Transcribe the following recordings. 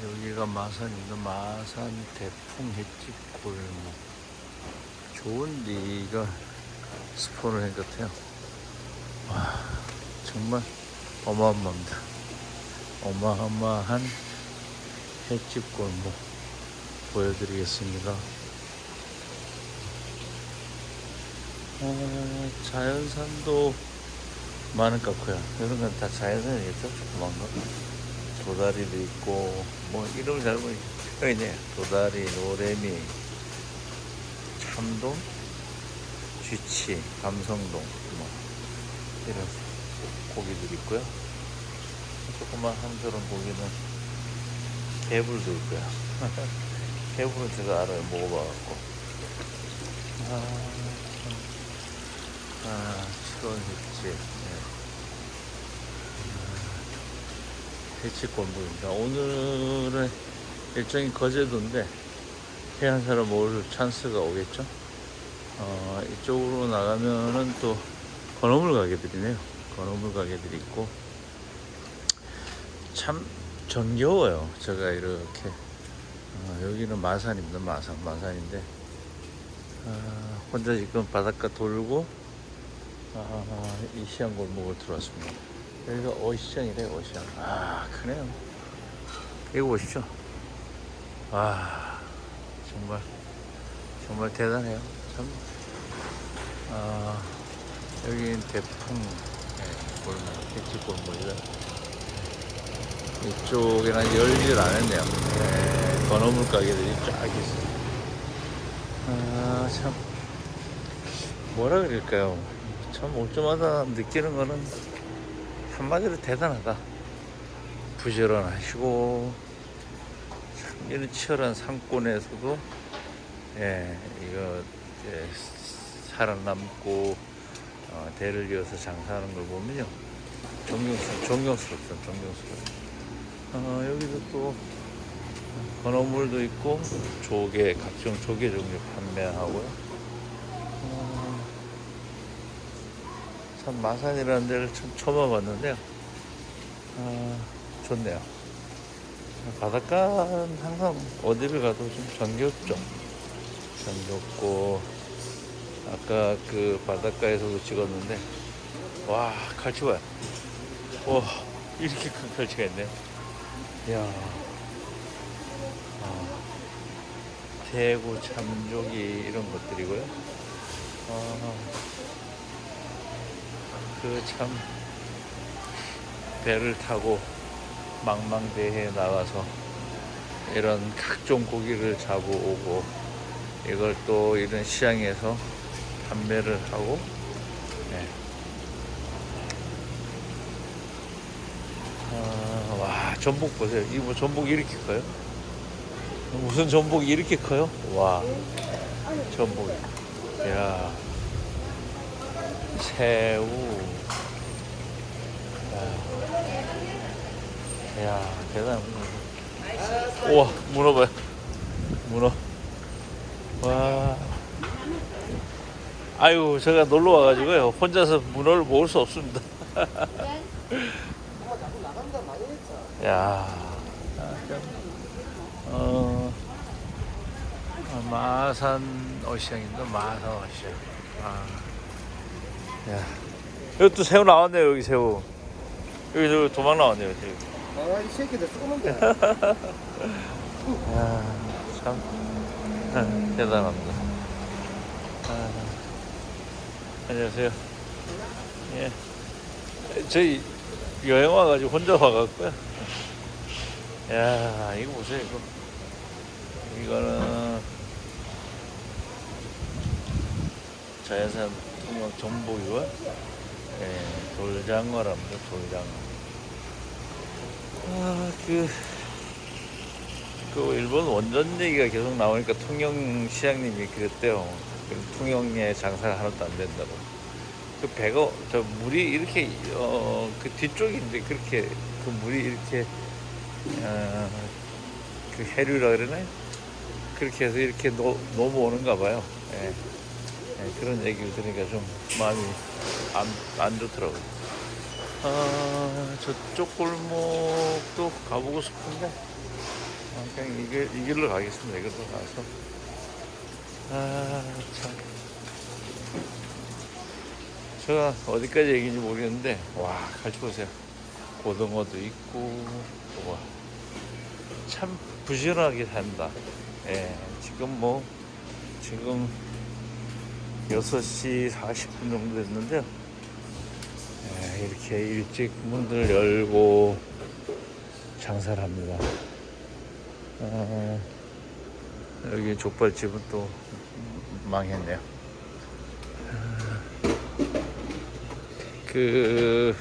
여기가 마산입니다. 마산 대풍 횟집 골목. 좋은 데가 스폰을 한 것 같아요. 와, 정말 어마어마합니다. 어마어마한 횟집 골목 보여드리겠습니다. 아, 자연산도 많은 카페야. 이런 건 다 자연산이겠죠? 조그만 거. 도다리도 있고, 뭐, 이름을 잘 모르겠 여기 있네. 도다리, 노래미, 참돔, 쥐치, 감성돔, 뭐, 이런 고기들 있고요. 조그만 한 저런 고기는 개불도 있고요. 개불은 제가 알아요. 먹어봐갖고. 아, 참. 아, 7월 횟집. 네. 골목입니다. 오늘은 일정이 거제도인데 해안사를 먹을 찬스가 오겠죠? 어, 이쪽으로 나가면은 또 건어물 가게들이네요. 건어물 가게들이 있고 참 정겨워요. 제가 이렇게 어, 여기는 마산입니다. 마산 마산인데 아, 혼자 지금 바닷가 돌고 아, 이 시장 골목을 들어왔습니다. 여기가 어시장이래 어시장. 아 크네요. 이거 보십시오. 와 정말 정말 대단해요. 참. 아 여기는 대풍 네, 골목, 횟집 골목이다. 이쪽에는 열리질 않았네요. 네, 건어물 가게들이 쫙 있어요. 아, 참, 뭐라 그럴까요? 참, 올 때마다 느끼는 거는 한마디로 대단하다. 부지런하시고, 참, 이런 치열한 상권에서도, 예, 이거, 예, 살아남고, 어, 대를 이어서 장사하는 걸 보면요. 존경스럽, 존경스럽죠, 존경스럽죠. 어, 여기도 또 건어물도 있고 조개 각종 조개 종류 판매하고요. 어, 참 마산이라는 데를 참 처음 와봤는데요. 아, 좋네요. 바닷가는 항상 어디를 가도 좀 정겹죠. 정겹고 아까 그 바닷가에서도 찍었는데 와 갈치 봐요. 와 이렇게 큰 갈치가 있네. 이야. 아, 대구 참조기 이런 것들이고요. 아, 그 참 배를 타고 망망대해에 나가서 이런 각종 고기를 잡아오고 이걸 또 이런 시장에서 판매를 하고 네. 아, 와 전복 보세요. 이뭐 전복이 이렇게 커요? 무슨 전복이 이렇게 커요? 와 전복이. 야 새우. 야, 야 대단합니다. 우와 문어 봐요. 문어. 와. 아유 제가 놀러 와가지고요 혼자서 문어를 먹을 수 없습니다. 야, 어, 어, 마산 어시장입니다. 마산 어시장. 아, 야, 여기 또 새우 나왔네요. 여기 새우. 여기 저 도망 나왔네요. 여기. 아, 이 새끼들 쏘는데. 야, 참 아, 대단합니다. 아, 안녕하세요. 예, 저희 여행 와가지고 혼자 와갖고요. 야, 이거 보세요, 이거. 이거는 자연산 통영 전복이고요. 예, 돌장어랍니다, 돌장어. 아, 그, 그 일본 원전 얘기가 계속 나오니까 통영 시장님이 그랬대요. 그 통영에 장사가 하나도 안 된다고. 그 배가 저 물이 이렇게 어 그 뒤쪽인데 그렇게 그 물이 이렇게 어, 그 해류라 그러나요? 그렇게 해서 이렇게 노, 넘어오는가 봐요. 예. 예, 그런 얘기를 들으니까 좀 마음이 안, 안 좋더라고요. 아, 저쪽 골목도 가보고 싶은데 아, 그냥 이, 길, 이 길로 가겠습니다. 이 길로 가서. 아, 참. 제가 어디까지 얘기인지 모르겠는데, 와, 갈치 보세요. 고등어도 있고, 와. 참 부지런하게 산다. 예, 지금 뭐, 지금 6시 40분 정도 됐는데요. 예, 이렇게 일찍 문을 열고 장사를 합니다. 어, 여기 족발집은 또 망했네요. 그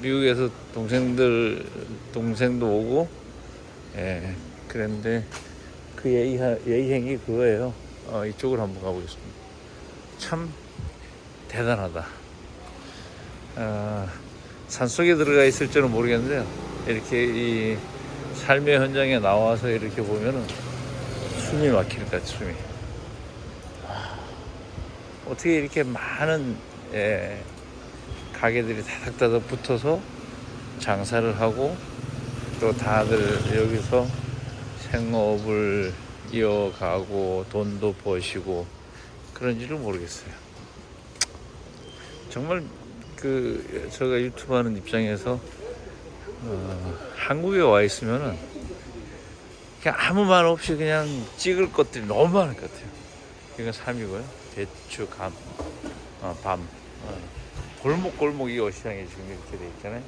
미국에서 동생들 동생도 오고 예 그랬는데 그 예의 예의행이 그거예요. 어, 이쪽으로 한번 가보겠습니다. 참 대단하다. 어, 산 속에 들어가 있을 줄은 모르겠는데요. 이렇게 이 삶의 현장에 나와서 이렇게 보면은 숨이 막힐 것 같아, 숨이. 와, 어떻게 이렇게 많은 예, 가게들이 다닥다닥 붙어서 장사를 하고 또 다들 여기서 생업을 이어가고 돈도 버시고 그런지를 모르겠어요. 정말 그 제가 유튜브 하는 입장에서 어, 한국에 와 있으면은 그냥 아무 말 없이 그냥 찍을 것들이 너무 많을 것 같아요. 이건 삶이고요. 대추, 감, 어, 밤. 어. 골목골목 이 어시장에 지금 이렇게 돼 있잖아요.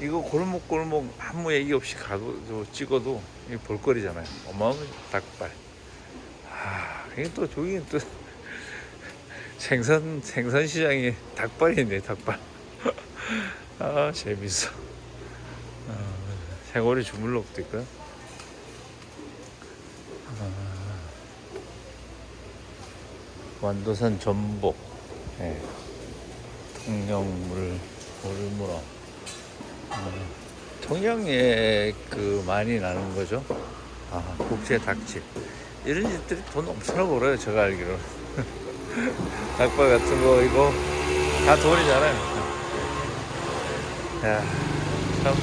이거 골목골목 아무 얘기 없이 가고 저 찍어도 볼거리잖아요. 어마어마한 닭발. 아, 이게 또 저기 또 생선 생선 시장이 닭발이네 닭발. 아 재밌어. 어, 생오리 주물럭도 있고요. 아, 완도산 전복, 예. 통영물, 물문어. 어, 통영에 그 많이 나는 거죠. 아, 국제 닭집. 이런 집들이 돈 엄청 벌어요, 제가 알기로. 닭발 같은 거, 이거 다 돈이잖아요. 야, 참.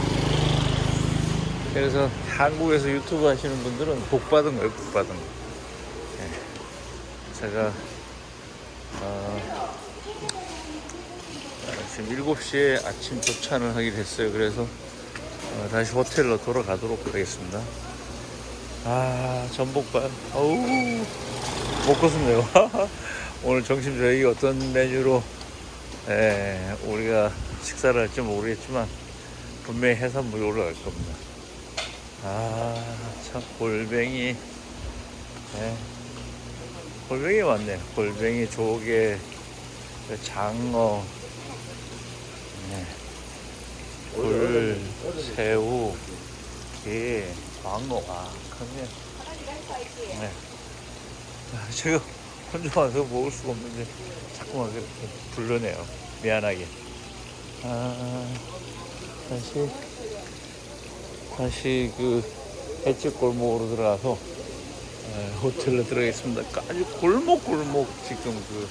그래서 한국에서 유튜브 하시는 분들은 복 받은 거예요, 복 받은 거. 예. 제가, 어, 지금 7시에 아침 도착을 하게 됐어요. 그래서 어, 다시 호텔로 돌아가도록 하겠습니다. 아, 전복발. 어우, 먹고 싶네요. 오늘 점심 저희 어떤 메뉴로 에, 우리가 식사를 할지 모르겠지만 분명히 해산물이 올라갈 겁니다. 아, 참 골뱅이. 예. 골뱅이 많네요. 골뱅이, 조개, 장어, 네. 굴, 새우, 게, 광어, 아, 크네. 네. 아, 제가 혼자 와서 먹을 수가 없는데 자꾸만 그렇게 불러내요. 미안하게. 아, 다시, 다시 그 횟집 골목으로 들어가서 에, 호텔로 들어가겠습니다. 아주 골목골목 지금 그,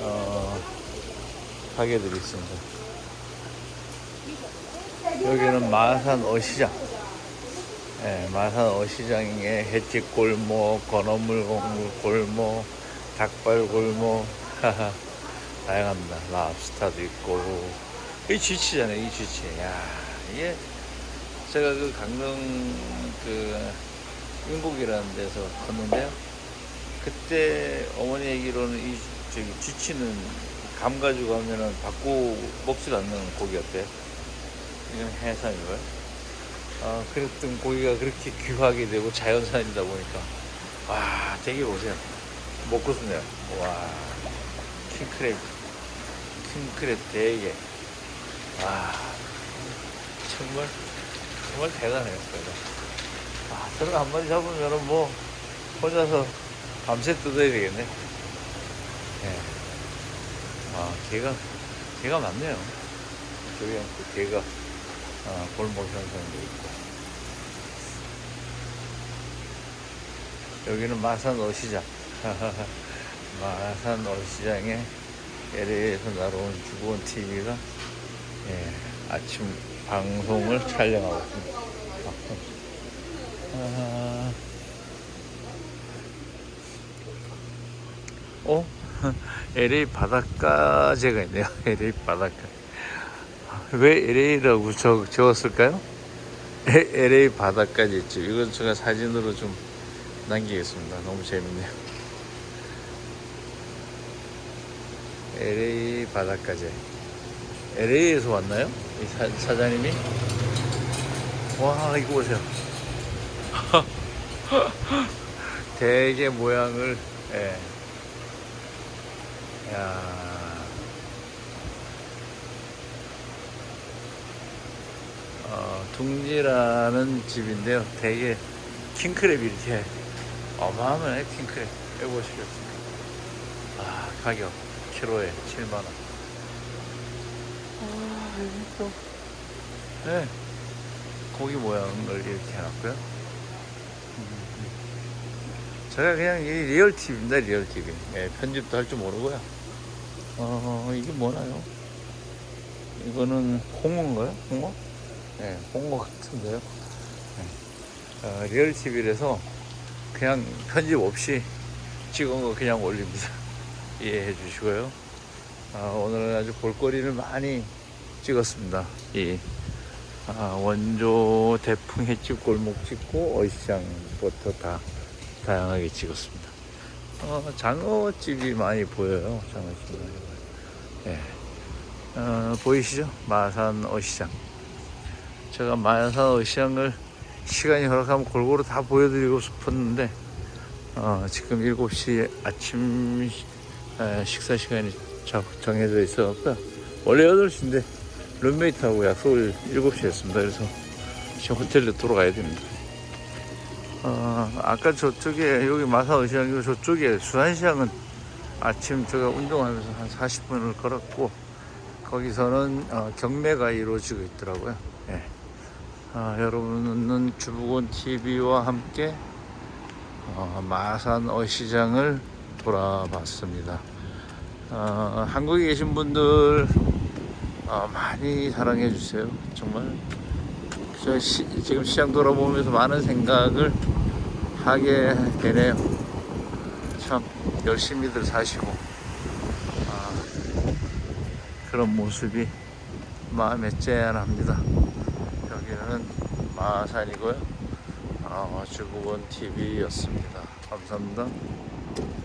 어, 가게들이 있습니다. 여기는 마산 어시장. 예, 마산 어시장에 횟집 골목, 건어물 골목, 닭발 골목, 하하, 다양합니다. 랍스타도 있고, 이 쥐치잖아요, 이 쥐치. 야, 이게 제가 그 강릉 그 인복이라는 데서 컸는데요. 그때 어머니 얘기로는 이 저기 쥐치는 감 가지고 가면은 받고 먹지 않는 고기였대요. 이건 해산이고요. 아, 그랬던 고기가 그렇게 귀하게 되고 자연산이다 보니까 와 되게 보세요 먹고 싶네요. 와 킹크랩 킹크랩 대게. 와 정말 정말 대단해요 제가. 아 저런 한 마리 잡으면은 뭐 혼자서 밤새 뜯어야 되겠네. 예. 아 개가 개가 많네요. 저기 또 개가 어, 골목 현상도 있고. 여기는 마산 어시장 마산 어시장에 LA에서 날아온 주고원 TV가 예, 아침 방송을 촬영하고 있습니다. 아, 아. 어? LA 바닷가 제가 있네요. LA 바닷가. 왜 LA라고 적, 적었을까요? LA 바닷가재 있죠. 이건 제가 사진으로 좀 남기겠습니다. 너무 재밌네요. LA 바닷가제. LA에서 왔나요? 이 사, 사장님이? 와, 이거 보세요. 대게 모양을, 예. 야. 어, 둥지라는 집인데요. 되게 킹크랩이 이렇게 어마어마해 킹크랩 빼보시겠습니다. 아, 가격 키로에 7만 원. 아, 여기 또, 네, 고기 모양을 이렇게 해놨고요. 음. 제가 그냥 이 리얼 TV입니다, 리얼 TV. 예, 편집도 할 줄 모르고요. 어, 이게 뭐나요? 이거는 홍어인가요? 홍어? 네, 홍어 같은데요. 네. 어, 리얼 TV라서 그냥 편집 없이 찍은 거 그냥 올립니다. 이해해 주시고요. 아, 오늘은 아주 볼거리를 많이 찍었습니다. 이 아, 원조 대풍 횟집 골목 찍고 어시장부터 다 다양하게 찍었습니다. 어, 장어집이 많이 보여요. 장어집이 많이 보여요. 예. 어, 보이시죠? 마산 어시장. 제가 마산 어시장을 시간이 허락하면 골고루 다 보여드리고 싶었는데 어, 지금 7시 아침 식사 시간이 자- 정해져 있어서 원래 8시인데 룸메이트하고 약속을 7시에 했습니다. 그래서 지금 호텔로 돌아가야 됩니다. 어, 아까 저쪽에 여기 마산 어시장이고 저쪽에 수산시장은 아침 제가 운동하면서 한 40분을 걸었고 거기서는 어, 경매가 이루어지고 있더라고요. 예. 아, 여러분은 주부곤 TV와 함께 어, 마산 어시장을 돌아봤습니다. 어, 한국에 계신 분들 어, 많이 사랑해 주세요. 정말 저 시- 지금 시장 돌아보면서 많은 생각을 하게 되네요. 참 열심히들 사시고 아, 그런 모습이 마음에 짠합니다. 여기는 마산이고요. 아, 주부원 TV였습니다. 감사합니다.